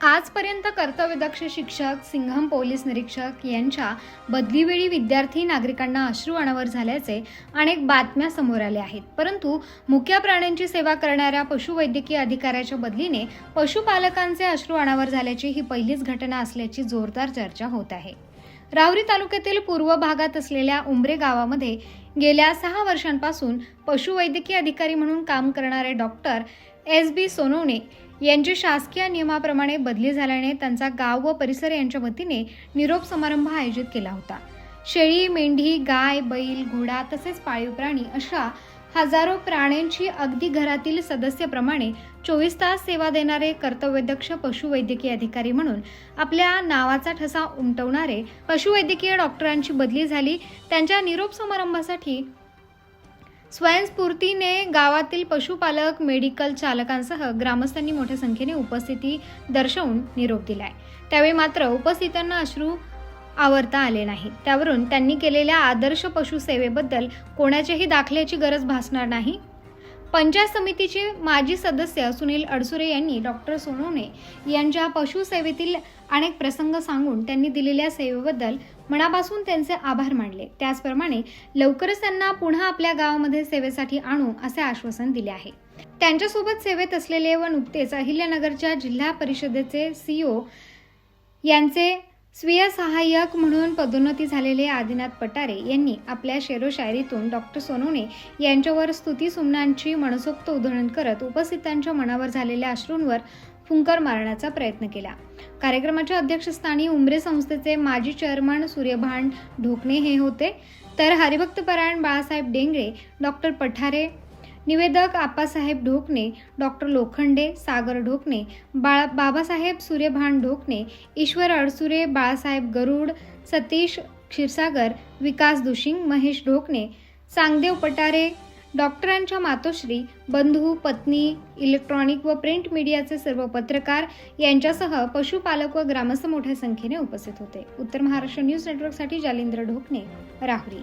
आजपर्यंत कर्तव्यदक्ष शिक्षक सिंघम पोलीस निरीक्षक यांच्या बदलीवेळी विद्यार्थी नागरिकांना अश्रू अनावर झाल्याचे अनेक बातम्या समोर आल्या आहेत. परंतु मुक्या प्राण्यांची सेवा करणाऱ्या पशुवैद्यकीय अधिकाऱ्याच्या बदलीने पशुपालकांचे अश्रू अनावर झाल्याची ही पहिलीच घटना असल्याची जोरदार चर्चा होत आहे. रावरी तालुक्यातील पूर्व भागात असलेल्या उंबरे गावामध्ये गेल्या सहा वर्षांपासून पशुवैद्यकीय अधिकारी म्हणून काम करणारे डॉक्टर एस बी सोनवणे यांची शासकीय नियमाप्रमाणे बदली झाल्याने त्यांचा गाव व परिसर यांच्या वतीने निरोप समारंभ आयोजित केला होता. शेळी मेंढी गाय बैल घोडा तसेच पाळीव प्राणी अशा हजारो प्राण्यांची अगदी घरातील सदस्यप्रमाणे चोवीस तास सेवा देणारे कर्तव्यदक्ष पशुवैद्यकीय अधिकारी म्हणून आपल्या नावाचा ठसा उमटवणारे पशुवैद्यकीय डॉक्टरांची बदली झाली. त्यांच्या निरोप समारंभासाठी स्वयंस्फूर्तीने गावातील पशुपालक मेडिकल चालकांसह ग्रामस्थांनी मोठ्या संख्येने उपस्थिती दर्शवून निरोप दिलाय. त्यावेळी मात्र उपस्थितांना अश्रू आवरता आले नाही त्यावरून त्यांनी केलेल्या आदर्श पशुसेवेबद्दल कोणाच्याही दाखल्याची गरज भासणार नाही. पंचायत समितीचे माजी सदस्य सुनील अडसुरे यांनी डॉक्टर सोनवणे यांच्या पशुसेवेतील अनेक प्रसंग सांगून त्यांनी दिलेल्या सेवेबद्दल मनापासून त्यांचे आभार मानले. त्याचप्रमाणे लवकरच त्यांना पुन्हा आपल्या गावामध्ये सेवेसाठी आणू असे आश्वासन दिले आहे. त्यांच्यासोबत सेवेत असलेले व नुकतेच अहिल्यानगरच्या जिल्हा परिषदेचे सीओ यांचे स्वीय सहाय्यक म्हणून पदोन्नती झालेले आदिनाथ पटारे यांनी आपल्या शेरोशायरीतून डॉक्टर सोनवणे यांच्यावर स्तुती सुमनांची मनसोक्त उधळण करत उपस्थितांच्या मनावर झालेल्या अश्रूंवर फुंकर मारण्याचा प्रयत्न केला. कार्यक्रमाच्या अध्यक्षस्थानी उमरे संस्थेचे माजी चेअरमन सूर्यभान ढोकणे हे होते. तर हरिभक्तपरायण बाळासाहेब डेंगळे डॉक्टर पठारे निवेदक आप्पासाहेब ढोकणे डॉक्टर लोखंडे सागर ढोकणे बाळा बाबासाहेब सूर्यभान ढोकणे ईश्वर अडसुरे बाळासाहेब गरुड सतीश क्षीरसागर विकास दुशिंग महेश ढोकणे सांगदेव पटारे डॉक्टरांच्या मातोश्री बंधू पत्नी इलेक्ट्रॉनिक व प्रिंट मीडियाचे सर्व पत्रकार यांच्यासह पशुपालक व ग्रामस्थ मोठ्या संख्येने उपस्थित होते. उत्तर महाराष्ट्र न्यूज नेटवर्कसाठी जालिंद्र ढोकणे राहुरी.